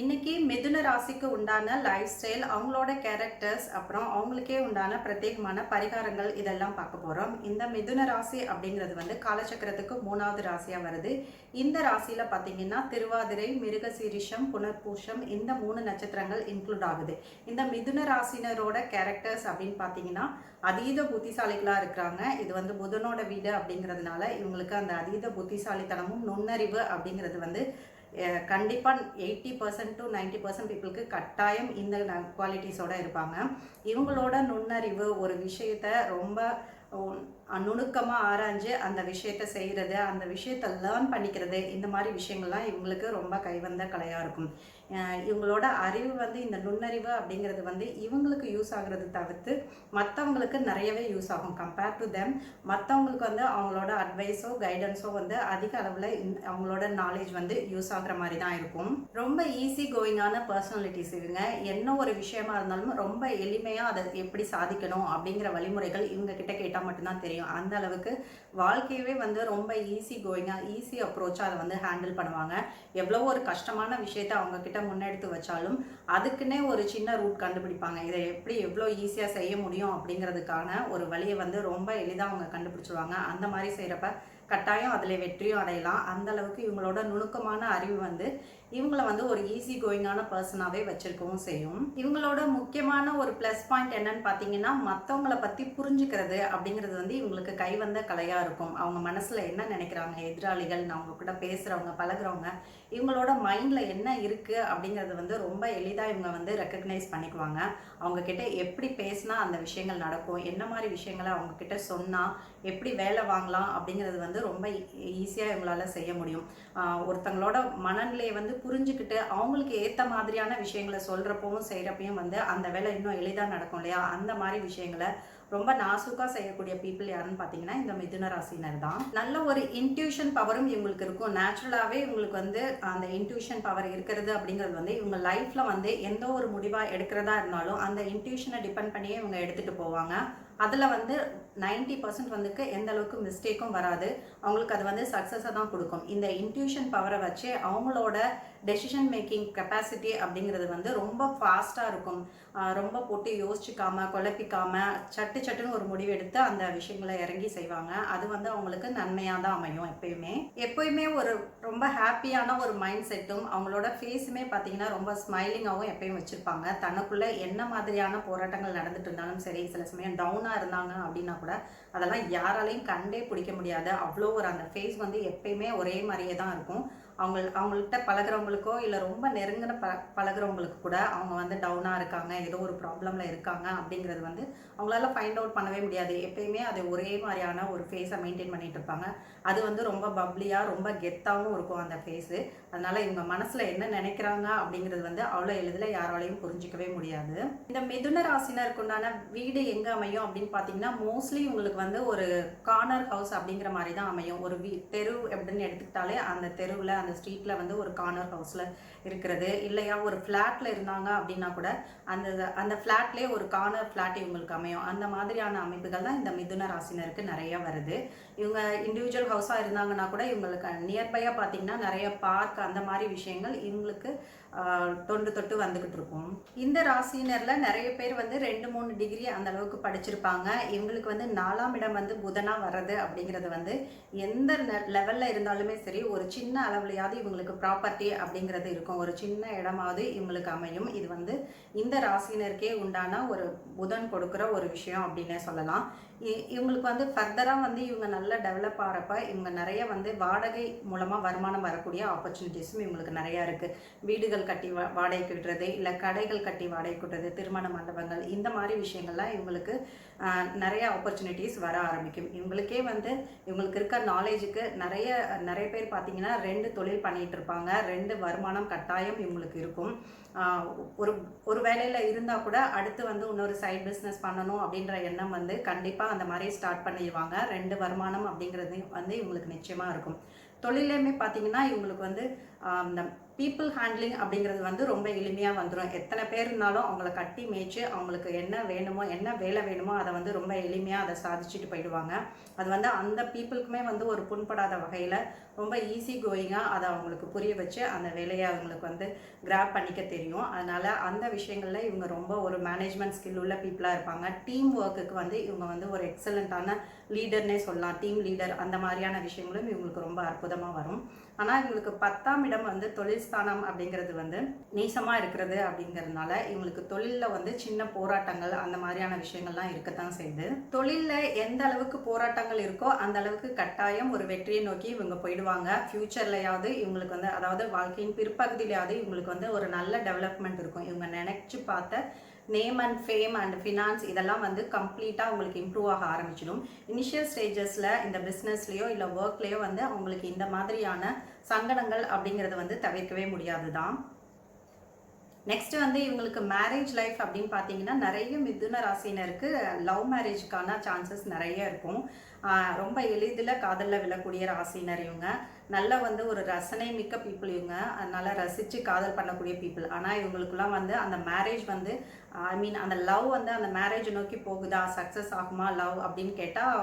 இன்னைக்கு மிதுன ராசிக்கு உண்டான லைஃப் ஸ்டைல் அவங்களோட கேரக்டர்ஸ் அப்புறம் அவங்களுக்கே உண்டான பிரத்யேகமான பரிகாரங்கள் இதெல்லாம் பார்க்க போகிறோம் இந்த மிதுன ராசி அப்படிங்கிறது வந்து காலச்சக்கரத்துக்கு மூணாவது ராசியாக வருது. இந்த ராசியில் பார்த்தீங்கன்னா திருவாதிரை மிருகசீரிஷம் புனர்பூஷம் இந்த மூணு நட்சத்திரங்கள் இன்க்ளூட் ஆகுது. இந்த மிதுன ராசினரோட கேரக்டர்ஸ் அப்படின்னு பார்த்தீங்கன்னா அதீத புத்திசாலிகளாக இருக்கிறாங்க. இது வந்து புதனோட வீடு அப்படிங்கிறதுனால இவங்களுக்கு அந்த அதீத புத்திசாலித்தனமும் நுண்ணறிவு அப்படிங்கிறது வந்து கண்டிப்பாக eighty percent to ninety percent பீப்புளுக்கு கட்டாயம் இந்த குவாலிட்டிஸோட இருப்பாங்க. இவங்களோட நுண்ணறிவு ஒரு விஷயத்த ரொம்ப நுணுக்கமாக ஆராய்ஞ்சு அந்த விஷயத்த செய்கிறது அந்த விஷயத்த லேர்ன் பண்ணிக்கிறது இந்த மாதிரி விஷயங்கள்லாம் இவங்களுக்கு ரொம்ப கைவந்த கலையாக இருக்கும். இவங்களோட அறிவு வந்து இந்த நுண்ணறிவு அப்படிங்கிறது வந்து இவங்களுக்கு யூஸ் ஆகுறது தவிர்த்து மற்றவங்களுக்கு நிறையவே யூஸ் ஆகும். கம்பேர் டு தெம் மற்றவங்களுக்கு வந்து அவங்களோட அட்வைஸோ கைடன்ஸோ வந்து அதிக அளவில் அவங்களோட நாலேஜ் வந்து யூஸ் ஆகுற மாதிரி தான் இருக்கும். ரொம்ப ஈஸி கோயிங்கான பர்சனாலிட்டிஸ் இவங்க. என்ன ஒரு விஷயமா இருந்தாலும் ரொம்ப எளிமையாக அதை எப்படி சாதிக்கணும் அப்படிங்கிற வழிமுறைகள் இவங்க கிட்ட கேட்டால் மட்டும்தான் தெரியும். அந்த அளவுக்கு வாழ்க்கையவே வந்து ரொம்ப ஈஸி கோயிங்காக ஈஸி அப்ரோச்சாக அதை வந்து ஹேண்டில் பண்ணுவாங்க. எவ்வளோ ஒரு கஷ்டமான விஷயத்த அவங்க கிட்ட முன்னெடுத்து வச்சாலும் அதுக்குன்னே ஒரு சின்ன ரூட் கண்டுபிடிப்பாங்க. இதை எப்படி எவ்வளோ ஈஸியாக செய்ய முடியும் அப்படிங்கிறதுக்கான ஒரு வழியை வந்து ரொம்ப எளிதாக அவங்க கண்டுபிடிச்சிருவாங்க. அந்த மாதிரி செய்கிறப்ப கட்டாயம் அதில் வெற்றியும் அடையலாம். அந்த அளவுக்கு இவங்களோட நுணுக்கமான அறிவு வந்து இவங்கள வந்து ஒரு ஈஸி கோயிங்கான பர்சனாகவே வச்சிருக்கவும் செய்யும். இவங்களோட முக்கியமான ஒரு ப்ளஸ் பாயிண்ட் என்னன்னு பார்த்தீங்கன்னா மற்றவங்களை பற்றி புரிஞ்சுக்கிறது அப்படிங்கிறது வந்து இவங்களுக்கு கைவந்த கலையாக இருக்கும். அவங்க மனசில் என்ன நினைக்கிறாங்க? எதிராளிகள் அவங்க கூட பேசுகிறவங்க பழகுறவங்க இவங்களோட மைண்டில் என்ன இருக்குது அப்படிங்கிறது வந்து ரொம்ப எளிதாக இவங்க வந்து ரெக்கக்னைஸ் பண்ணிக்குவாங்க. அவங்கக்கிட்ட எப்படி பேசினா அந்த விஷயங்கள் நடக்கும்? என்ன மாதிரி விஷயங்களை அவங்கக்கிட்ட சொன்னால் எப்படி வேலை வாங்கலாம் அப்படிங்கிறது வந்து ரொம்ப ஈஸியாக இவங்களால செய்ய முடியும். ஆஹ் ஒருத்தங்களோட மனநிலையை வந்து புரிஞ்சுக்கிட்டு அவங்களுக்கு ஏற்ற மாதிரியான விஷயங்களை சொல்கிறப்பவும் செய்கிறப்பையும் வந்து அந்த வேலை இன்னும் எளிதாக நடக்கும் இல்லையா? அந்த மாதிரி விஷயங்களை ரொம்ப நாசுக்காக செய்யக்கூடிய பீப்புள் யாருன்னு பார்த்தீங்கன்னா இந்த மிதுன ராசினர் தான். நல்ல ஒரு இன்ட்யூஷன் பவரும் இவங்களுக்கு இருக்கும். நேச்சுரலாகவே இவங்களுக்கு வந்து அந்த இன்ட்யூஷன் பவர் இருக்கிறது அப்படிங்கிறது வந்து இவங்க லைஃப்பில் வந்து எந்த ஒரு முடிவாக எடுக்கிறதா இருந்தாலும் அந்த இன்ட்யூஷனை டிபெண்ட் பண்ணியே இவங்க எடுத்துகிட்டு போவாங்க. அதில் வந்து நைன்டி பர்சன்ட் வந்துக்கு எந்த அளவுக்கு மிஸ்டேக்கும் வராது. அவங்களுக்கு அது வந்து சக்ஸஸை தான் கொடுக்கும். இந்த இன்ட்யூஷன் பவரை வச்சு அவங்களோட டெசிஷன் மேக்கிங் கெப்பாசிட்டி அப்படிங்கிறது வந்து ரொம்ப ஃபாஸ்ட்டாக இருக்கும். ரொம்ப போட்டு யோசிச்சுக்காமல் குழப்பிக்காமல் சட்டு சட்டுன்னு ஒரு முடிவு எடுத்து அந்த விஷயங்களை இறங்கி செய்வாங்க. அது வந்து அவங்களுக்கு நன்மையாக தான் அமையும் எப்பயுமே. எப்பயுமே ஒரு ரொம்ப ஹாப்பியான ஒரு மைண்ட் செட்டும் அவங்களோட ஃபேஸுமே பார்த்தீங்கன்னா ரொம்ப ஸ்மைலிங்காகவும் எப்பயும் வச்சுருப்பாங்க. தனக்குள்ளே என்ன மாதிரியான போராட்டங்கள் நடந்துட்டு இருந்தாலும் சரி சில சமயம் டவுனாக இருந்தாங்க அப்படின்னா கூட அதெல்லாம் யாராலையும் கண்டே பிடிக்க முடியாது. அவ்வளோ ஒரு அந்த ஃபேஸ் வந்து எப்பயுமே ஒரே மாதிரியே தான் இருக்கும். அவங்க அவங்கள்ட்ட பழகுறவங்களுக்கோ இல்லை ரொம்ப நெருங்கின ப பழகுறவங்களுக்கு கூட அவங்க வந்து டவுனாக இருக்காங்க ஏதோ ஒரு ப்ராப்ளமில் இருக்காங்க அப்படிங்கிறது வந்து அவங்களால ஃபைண்ட் அவுட் பண்ணவே முடியாது. எப்பயுமே அது ஒரே மாதிரியான ஒரு ஃபேஸை மெயின்டைன் பண்ணிகிட்டு இருப்பாங்க. அது வந்து ரொம்ப பப்ளியாக ரொம்ப கெத்தாகவும் இருக்கும் அந்த ஃபேஸு அதனால இவங்க மனசில் என்ன நினைக்கிறாங்க அப்படிங்கிறது வந்து அவ்வளோ எளிதில் யாராலையும் புரிஞ்சிக்கவே முடியாது. இந்த மிதுன ராசினருக்கு உண்டான வீடு எங்கே அமையும் அப்படின்னு பார்த்தீங்கன்னா மோஸ்ட்லி உங்களுக்கு வந்து ஒரு கார்னர் ஹவுஸ் அப்படிங்கிற மாதிரி தான் அமையும். ஒரு வீ தெரு அப்படின்னு எடுத்துக்கிட்டாலே அந்த தெருவில் அந்த ஸ்ட்ரீட்டில் வந்து ஒரு கார்னர் ஹவுஸில் இருக்கிறது. இல்லையா ஒரு ஃப்ளாட்டில் இருந்தாங்க அப்படின்னா கூட அந்த அந்த ஃப்ளாட்லேயே ஒரு கார்னர் ஃப்ளாட் இவங்களுக்கு அமையும். அந்த மாதிரியான அமைப்புகள் தான் இந்த மிதுன ராசினருக்கு நிறைய வருது. இவங்க இண்டிவிஜுவல் ஹவுஸாக இருந்தாங்கன்னா கூட இவங்களுக்கு நியர்பையாக பார்த்தீங்கன்னா நிறைய பார்க் அந்த மாதிரி விஷயங்கள் இவங்களுக்கு தொண்டு தொட்டு வந்துக்கிட்டு இருக்கோம். இந்த ராசினரில் நிறைய பேர் வந்து ரெண்டு மூணு டிகிரி அந்த அளவுக்கு படிச்சிருப்பாங்க. இவங்களுக்கு வந்து நாலாம் இடம் வந்து புதனாக வர்றது அப்படிங்கிறது வந்து எந்த லெவலில் இருந்தாலுமே சரி ஒரு சின்ன அளவுலையாவது இவங்களுக்கு ப்ராப்பர்ட்டி அப்படிங்கிறது இருக்கும். ஒரு சின்ன இடமாவது இவங்களுக்கு அமையும். இது வந்து இந்த ராசினருக்கே உண்டான ஒரு புதன் கொடுக்குற ஒரு விஷயம் அப்படின்னே சொல்லலாம். இ- இவங்களுக்கு வந்து ஃபர்தராக வந்து இவங்க நல்லா டெவலப் ஆகிறப்ப இவங்க நிறைய வந்து வாடகை மூலமாக வருமானம் வரக்கூடிய ஆப்பர்ச்சுனிட்டிஸும் இவங்களுக்கு நிறையா இருக்குது வீடுகள் கட்டி வா வாடகைக்கு விடுறது இல்லை கடைகள் கட்டி வாடகைக்கு விடுறது திருமண மண்டபங்கள் இந்த மாதிரி விஷயங்கள்லாம் இவங்களுக்கு நிறைய ஆப்பர்ச்சுனிட்டிஸ் வர ஆரம்பிக்கும். இவங்களுக்கே வந்து இவங்களுக்கு இருக்க நாலேஜுக்கு நிறைய நிறைய பேர் பார்த்தீங்கன்னா ரெண்டு தொழில் பண்ணிகிட்டு இருப்பாங்க. ரெண்டு வருமானம் கட்டாயம் இவங்களுக்கு இருக்கும். ஒரு ஒரு வேலையில் இருந்தால் கூட அடுத்து வந்து இன்னொரு சைட் பிஸ்னஸ் பண்ணணும் அப்படின்ற எண்ணம் வந்து கண்டிப்பாக அந்த மாதிரி ஸ்டார்ட் பண்ணிடுவாங்க. ரெண்டு வருமானம் அப்படிங்கிறது வந்து இவங்களுக்கு நிச்சயமாக இருக்கும். தொழிலையுமே பார்த்தீங்கன்னா இவங்களுக்கு வந்து இந்த பீப்புள் ஹேண்ட்லிங் அப்படிங்கிறது வந்து ரொம்ப எளிமையாக வந்துடும் எத்தனை பேர் இருந்தாலும் அவங்கள கட்டி மேய்ச்சி அவங்களுக்கு என்ன வேணுமோ என்ன வேலை வேணுமோ அதை வந்து ரொம்ப எளிமையாக அதை சாதிச்சுட்டு போயிடுவாங்க. அது வந்து அந்த பீப்புளுக்குமே வந்து ஒரு புண்படாத வகையில் ரொம்ப ஈஸி கோயிங்காக அதை அவங்களுக்கு புரிய வச்சு அந்த வேலையை அவங்களுக்கு வந்து கிராப் பண்ணிக்க தெரியும். அதனால் அந்த விஷயங்களில் இவங்க ரொம்ப ஒரு மேனேஜ்மெண்ட் ஸ்கில் உள்ள பீப்புளாக இருப்பாங்க. டீம் ஒர்க்குக்கு வந்து இவங்க வந்து ஒரு எக்ஸலண்ட்டான லீடர்னே சொல்லலாம். டீம் லீடர் அந்த மாதிரியான விஷயங்களும் இவங்களுக்கு ரொம்ப அற்புதமாக வரும். ஆனால் இவங்களுக்கு பத்தாம் இடம் வந்து தொழில் ஸ்தானம் அப்படிங்கிறது வந்து நீசமாக இருக்கிறது அப்படிங்கிறதுனால இவங்களுக்கு தொழிலில் வந்து சின்ன போராட்டங்கள் அந்த மாதிரியான விஷயங்கள்லாம் இருக்கத்தான் செய்யுது. தொழிலில் எந்த அளவுக்கு போராட்டங்கள் இருக்கோ அந்த அளவுக்கு கட்டாயம் ஒரு வெற்றியை நோக்கி இவங்க போயிடுவாங்க. ஃப்யூச்சர்லையாவது இவங்களுக்கு வந்து அதாவது வாழ்க்கையின் பிற்பகுதியிலையாவது இவங்களுக்கு வந்து ஒரு நல்ல டெவலப்மெண்ட் இருக்கும். இவங்க நினைச்சு பார்த்த name and fame and finance இதெல்லாம் வந்து கம்ப்ளீட்டாக உங்களுக்கு இம்ப்ரூவ் ஆக ஆரம்பிச்சிடும். இனிஷியல் ஸ்டேஜஸில் இந்த பிஸ்னஸ்லேயோ இல்லை ஒர்க்லேயோ வந்து அவங்களுக்கு இந்த மாதிரியான சங்கடங்கள் அப்படிங்கிறது வந்து தவிர்க்கவே முடியாது தான் நெக்ஸ்ட் வந்து இவங்களுக்கு மேரேஜ் லைஃப் அப்படின்னு பார்த்தீங்கன்னா நிறைய மிதுன ராசினருக்கு லவ் மேரேஜ்க்கான சான்சஸ் நிறைய இருக்கும். ரொம்ப எளிதில் காதலில் விழக்கூடிய ராசினர் இவங்க. நல்ல வந்து ஒரு ரசனை மிக்க பீப்புள் இவங்க. அதனால ரசித்து காதல் பண்ணக்கூடிய பீப்புள் ஆனால் இவங்களுக்குலாம் வந்து அந்த மேரேஜ் வந்து ஐ மீன் அந்த லவ் வந்து அந்த மேரேஜ் நோக்கி போகுதா? சக்ஸஸ் ஆகுமா? லவ் அப்படின்னு கேட்டால்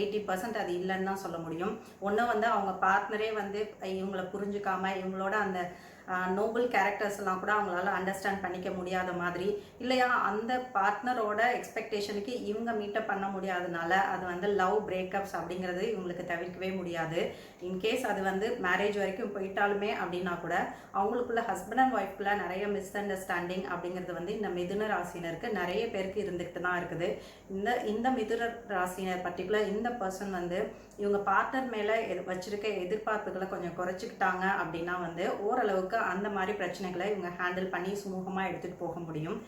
எயிட்டி பர்சன்ட் அது இல்லைன்னு தான் சொல்ல முடியும். ஒன்று வந்து அவங்க பார்ட்னரே வந்து இவங்கள புரிஞ்சுக்காம இவங்களோட அந்த நோபல் கேரக்டர்ஸ் எல்லாம் கூட அவங்களால அண்டர்ஸ்டாண்ட் பண்ணிக்க முடியாத மாதிரி. இல்லையா அந்த பார்ட்னரோட எக்ஸ்பெக்டேஷனுக்கு இவங்க மீட்டப் பண்ண முடியாதனால அது வந்து லவ் பிரேக்கப்ஸ் அப்படிங்கிறது இவங்களுக்கு தவிர்க்கவே முடியாது. இன்கேஸ் அது வந்து மேரேஜ் வரைக்கும் போயிட்டாலுமே அப்படின்னா கூட அவங்களுக்குள்ள ஹஸ்பண்ட் அண்ட் ஒய்ஃப்குள்ள நிறைய மிஸ் அண்டர்ஸ்டாண்டிங் அப்படிங்கிறது வந்து இந்த மிதுன ராசினருக்கு நிறைய பேருக்கு இருந்துக்கிட்டு தான் இருக்குது. இந்த இந்த மிதுன ராசினர் பர்டிகுலர் இந்த பர்சன் வந்து இவங்க பார்ட்னர் மேலே வச்சிருக்க எதிர்பார்ப்புகளை கொஞ்சம் குறைச்சிக்கிட்டாங்க அப்படின்னா வந்து ஓரளவுக்கு அந்த மாதிரி பிரச்சனைகளை இவங்க ஹேண்டில் பண்ணி சுமூகமாக எடுத்துகிட்டு போக முடியும்.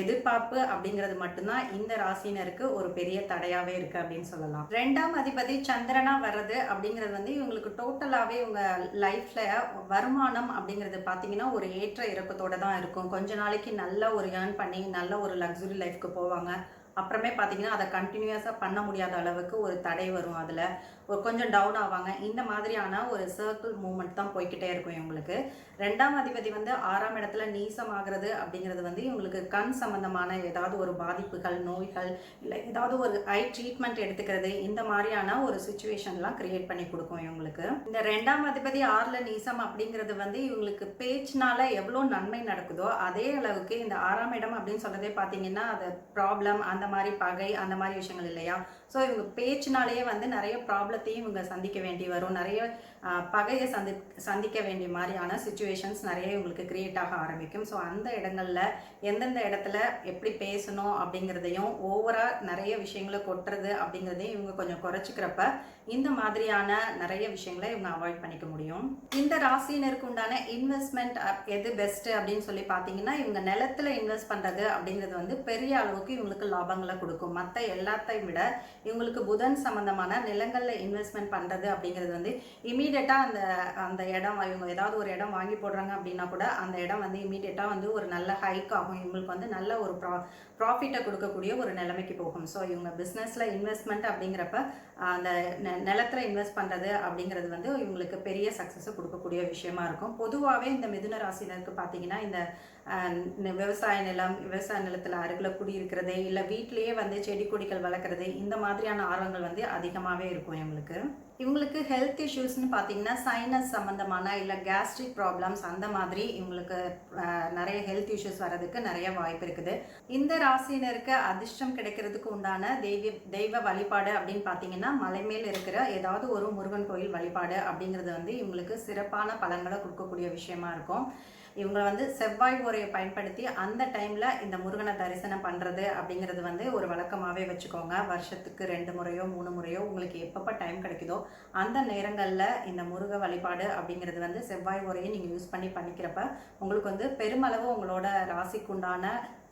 எதிர்பார்ப்பு அப்படிங்கிறது மட்டும்தான் இந்த ராசினருக்கு ஒரு பெரிய தடையாகவே இருக்குது அப்படின்னு சொல்லலாம். ரெண்டாம் அதிபதி சந்திரனா வர்றது அப்படிங்கிறது வந்து இவங்களுக்கு டோட்டலாகவே இவங்க லைஃப்பில் வருமானம் அப்படிங்கிறது பார்த்தீங்கன்னா ஒரு ஏற்ற இறக்கத்தோடு தான் இருக்கும். கொஞ்ச நாளைக்கு நல்ல ஒரு ஏர்ன் பண்ணி நல்ல ஒரு லக்ஸுரி லைஃப்க்கு போவாங்க. அப்புறமே பார்த்தீங்கன்னா அதை கண்டினியூஸாக பண்ண முடியாத அளவுக்கு ஒரு தடை வரும் அதில். ஒரு கொஞ்சம் டவுன் ஆவாங்க. இந்த மாதிரியான ஒரு சர்க்கிள் மூமெண்ட் தான் போய்க்கிட்டே இருக்கும் இவங்களுக்கு. ரெண்டாம் அதிபதி வந்து ஆறாம் இடத்துல நீசமாகிறது அப்படிங்கிறது வந்து இவங்களுக்கு கண் சம்பந்தமான ஏதாவது ஒரு பாதிப்புகள் நோய்கள் இல்லை ஏதாவது ஒரு ஐ ட்ரீட்மெண்ட் எடுத்துக்கிறது இந்த மாதிரியான ஒரு சுச்சுவேஷன்லாம் கிரியேட் பண்ணி கொடுக்கும் இவங்களுக்கு. இந்த ரெண்டாம் அதிபதி ஆறில் நீசம் அப்படிங்கிறது வந்து இவங்களுக்கு பேச்சினால எவ்வளோ நன்மை நடக்குதோ அதே அளவுக்கு இந்த ஆறாம் இடம் அப்படின்னு சொல்கிறதே பார்த்தீங்கன்னா அது ப்ராப்ளம் அந்த மாதிரி பகை அந்த மாதிரி விஷயங்கள் இல்லையா? ஸோ இவங்க பேச்சினாலேயே வந்து நிறைய ப்ராப்ளம் ப்ராப்ளத்தையும் இவங்க சந்திக்க வேண்டி வரும். நிறைய பகையை சந்தி சந்திக்க வேண்டிய மாதிரியான சுச்சுவேஷன்ஸ் நிறைய இவங்களுக்கு கிரியேட் ஆக ஆரம்பிக்கும். ஸோ அந்த இடங்களில் எந்தெந்த இடத்துல எப்படி பேசணும் அப்படிங்கிறதையும் ஓவராக நிறைய விஷயங்களை கொட்டுறது அப்படிங்கிறதையும் இவங்க கொஞ்சம் குறைச்சிக்கிறப்ப இந்த மாதிரியான நிறைய விஷயங்களை இவங்க அவாய்ட் பண்ணிக்க முடியும். இந்த ராசினருக்கு உண்டான இன்வெஸ்ட்மெண்ட் எது பெஸ்ட் அப்படின்னு சொல்லி பார்த்தீங்கன்னா இவங்க நிலத்துல இன்வெஸ்ட் பண்ணுறது அப்படிங்கிறது வந்து பெரிய அளவுக்கு இவங்களுக்கு லாபங்களை கொடுக்கும். மற்ற எல்லாத்தையும் விட இவங்களுக்கு புதன் சம்பந்தமான நிலங்களில் இன்வெஸ்ட்மெண்ட் பண்ணுறது அப்படிங்கிறது வந்து இமீடியட்டாக அந்த அந்த இடம் இவங்க ஏதாவது ஒரு இடம் வாங்கி போடுறாங்க அப்படின்னா கூட அந்த இடம் வந்து இமீடியட்டாக வந்து ஒரு நல்ல ஹைக் ஆகும். இவங்களுக்கு வந்து நல்ல ஒரு ப்ரா ப்ராஃபிட்டை கொடுக்கக்கூடிய ஒரு நிலைமைக்கு போகும். ஸோ இவங்க பிஸ்னஸில் இன்வெஸ்ட்மெண்ட் அப்படிங்கிறப்ப அந்த நிலத்தில் நிலத்துல இன்வெஸ்ட் பண்ணுறது அப்படிங்கிறது வந்து இவங்களுக்கு பெரிய சக்ஸஸை கொடுக்கக்கூடிய விஷயமா இருக்கும். பொதுவாகவே இந்த மிதுன ராசினருக்கு பார்த்தீங்கன்னா இந்த விவசாய நிலம் விவசாய நிலத்தில் அருகில் குடியிருக்கிறது இல்லை வீட்டிலேயே வந்து செடி கொடிகள் வளர்க்குறது இந்த மாதிரியான ஆர்வங்கள் வந்து அதிகமாகவே இருக்கும் எங்களுக்கு. இவங்களுக்கு ஹெல்த் இஷ்யூஸ்னு பார்த்தீங்கன்னா சைனஸ் சம்மந்தமான இல்லை கேஸ்ட்ரிக் ப்ராப்ளம்ஸ் அந்த மாதிரி இவங்களுக்கு நிறைய ஹெல்த் இஷ்யூஸ் வர்றதுக்கு நிறைய வாய்ப்பு இருக்குது. இந்த ராசினருக்கு அதிர்ஷ்டம் கிடைக்கிறதுக்கு உண்டான தெய்வ தெய்வ வழிபாடு அப்படின்னு பார்த்தீங்கன்னா மலை மேல் இருக்கிற ஏதாவது ஒரு முருகன் கோயில் வழிபாடு அப்படிங்கிறது வந்து இவங்களுக்கு சிறப்பான பலன்களை கொடுக்கக்கூடிய விஷயமா இருக்கும். இவங்களை வந்து செவ்வாய் உரையை பயன்படுத்தி அந்த டைமில் இந்த முருகனை தரிசனம் பண்ணுறது அப்படிங்கிறது வந்து ஒரு வழக்கமாகவே வச்சுக்கோங்க. வருஷத்துக்கு ரெண்டு முறையோ மூணு முறையோ உங்களுக்கு எப்பப்போ டைம் கிடைக்குதோ அந்த நேரங்களில் இந்த முருக வழிபாடு அப்படிங்கிறது வந்து செவ்வாய் உரையை நீங்கள் யூஸ் பண்ணி பண்ணிக்கிறப்ப உங்களுக்கு வந்து பெருமளவு உங்களோட ராசிக்குண்டான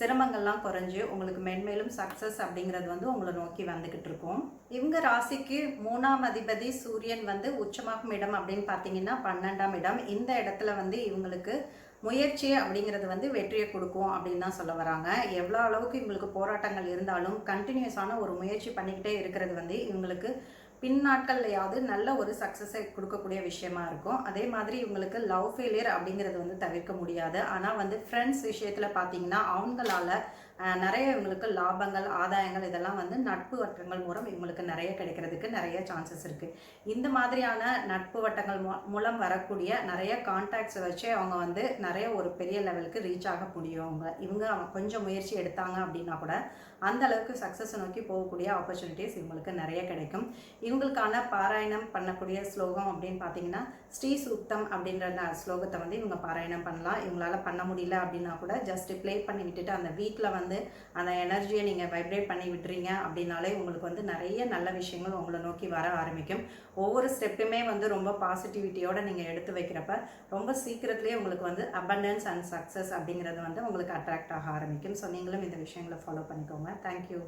சிரமங்கள்லாம் குறைஞ்சு உங்களுக்கு மென்மேலும் சக்ஸஸ் அப்படிங்கிறது வந்து உங்களை நோக்கி வந்துக்கிட்டு இருக்கும். இவங்க ராசிக்கு மூணாம் அதிபதி சூரியன் வந்து உச்சமாகும் இடம் அப்படின்னு பார்த்தீங்கன்னா பன்னெண்டாம் இடம். இந்த இடத்துல வந்து இவங்களுக்கு முயற்சி அப்படிங்கிறது வந்து வெற்றியை கொடுக்கும் அப்படின்னு தான் சொல்ல வராங்க. எவ்வளோ அளவுக்கு இவங்களுக்கு போராட்டங்கள் இருந்தாலும் கண்டினியூஸான ஒரு முயற்சி பண்ணிக்கிட்டே இருக்கிறது வந்து இவங்களுக்கு பின் நாட்கள்லையாவது நல்ல ஒரு சக்ஸஸை கொடுக்கக்கூடிய விஷயமா இருக்கும். அதே மாதிரி இவங்களுக்கு லவ் ஃபெயிலியர் அப்படிங்கிறது வந்து தவிர்க்க முடியாது. ஆனால் வந்து ஃப்ரெண்ட்ஸ் விஷயத்தில் பார்த்தீங்கன்னா அவங்களால நிறைய இவங்களுக்கு லாபங்கள் ஆதாயங்கள் இதெல்லாம் வந்து நட்பு வட்டங்கள் மூலம் இவங்களுக்கு நிறைய கிடைக்கிறதுக்கு நிறைய சான்சஸ் இருக்குது இந்த மாதிரியான நட்பு வட்டங்கள் மூ- மூலம் வரக்கூடிய நிறைய கான்டாக்ட்ஸை வச்சு அவங்க வந்து நிறைய ஒரு பெரிய லெவலுக்கு ரீச் ஆக முடியும். அவங்க இவங்க அவங்க கொஞ்சம் முயற்சி எடுத்தாங்க அப்படின்னா கூட அந்த அளவுக்கு சக்ஸஸ் நோக்கி போகக்கூடிய ஆப்பர்ச்சுனிட்டிஸ் இவங்களுக்கு நிறைய கிடைக்கும். இவங்களுக்கான பாராயணம் பண்ணக்கூடிய ஸ்லோகம் அப்படின்னு பார்த்தீங்கன்னா ஸ்ரீ சூக்தம் அப்படின்ற அந்த ஸ்லோகத்தை வந்து இவங்க பாராயணம் பண்ணலாம். இவங்களால பண்ண முடியல அப்படின்னா கூட ஜஸ்ட் ப்ளே பண்ணி விட்டுட்டு அந்த வீட்டில் வந்து அந்த எனர்ஜியை நீங்கள் வைப்ரேட் பண்ணி விட்டுறீங்க அப்படின்னாலே உங்களுக்கு வந்து நிறைய நல்ல விஷயங்கள் உங்களை நோக்கி வர ஆரம்பிக்கும். ஒவ்வொரு ஸ்டெப்புமே வந்து ரொம்ப பாசிட்டிவிட்டியோட நீங்கள் எடுத்து வைக்கிறப்ப ரொம்ப சீக்கிரத்துலேயே உங்களுக்கு வந்து அபண்டன்ஸ் அண்ட் சக்ஸஸ் அப்படிங்கிறது வந்து உங்களுக்கு அட்ராக்ட் ஆக ஆரம்பிக்கும். ஸோ நீங்களும் இந்த விஷயங்களை ஃபாலோ பண்ணிக்கோங்க. தேங்க்யூ